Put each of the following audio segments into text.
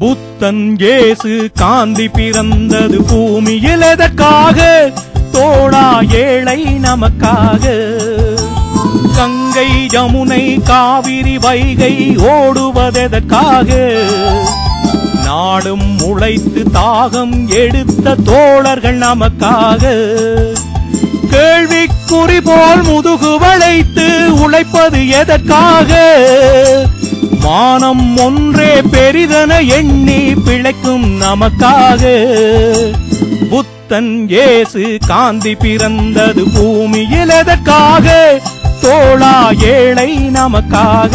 புத்தன் ஏசு காந்தி பிறந்தது பூமியில் எதற்காக தோழா ஏழை நமக்காக. கங்கை யமுனை காவிரி வைகை ஓடுவதெதற்காக நாடும் உழைத்து தாகம் எடுத்த தோழர்கள் நமக்காக. கேள்விக்குறி போல் முதுகு வளைத்து உழைப்பது எதற்காக மானம் ஒன்றே பெரிதன எண்ணி பிழைக்கும் நமக்காக புத்தன் ஏசு காந்தி பிறந்தது பூமியில் எதற்காக? தோழா ஏழை நமக்காக.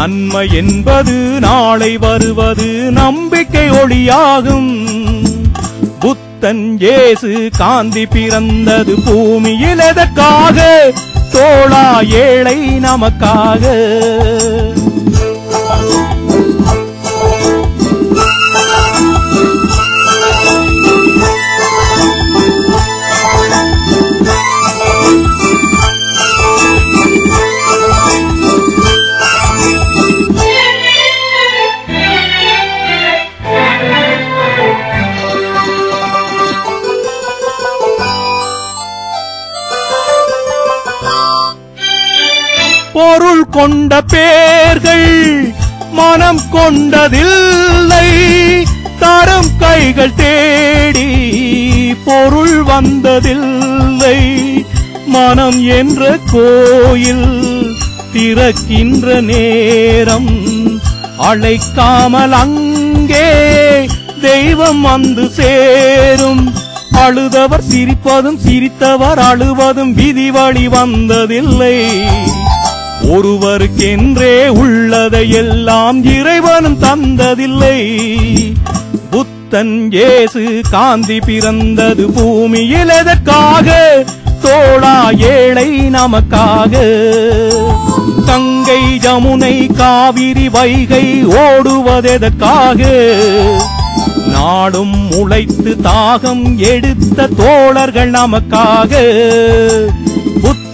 நன்மை என்பது நாளை வருவது நம்பிக்கை ஒளியாகும். புத்தன் ஏசு காந்தி பிறந்தது பூமியில் எதற்காக? தோழா ஏழை நமக்காக. பொருள் கொண்ட பேர்கள் மனம் கொண்டதில்லை. தரம் கைகள் தேடி பொருள் வந்ததில்லை. மனம் என்ற கோயில் திறக்கின்ற நேரம் அழைக்காமல் அங்கே தெய்வம் வந்து சேரும். அழுதவர் சிரிப்பதும் சிரித்தவர் அழுவதும் விதி வழி வந்ததில்லை. ஒருவருக்கென்றே உள்ளதை எல்லாம் இறைவனும் தந்ததில்லை. புத்தன் இயேசு காந்தி பிறந்தது பூமியில் எதற்காக? தோழா ஏழை நமக்காக. கங்கை யமுனை காவிரி வைகை ஓடுவதெதற்காக. நாடும் உழைத்து தாகம் எடுத்த தோழர்கள் நமக்காக.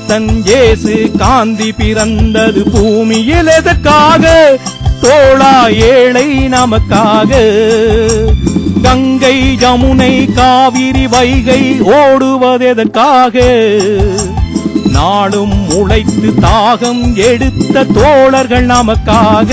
புத்தன் இயேசு காந்தி பிறந்தது பூமியில் எதற்காக? தோழா ஏழை நமக்காக. கங்கை யமுனை காவிரி வைகை ஓடுவதெதற்காக. நாடும் உழைத்து தாகம் எடுத்த தோழர்கள் நமக்காக.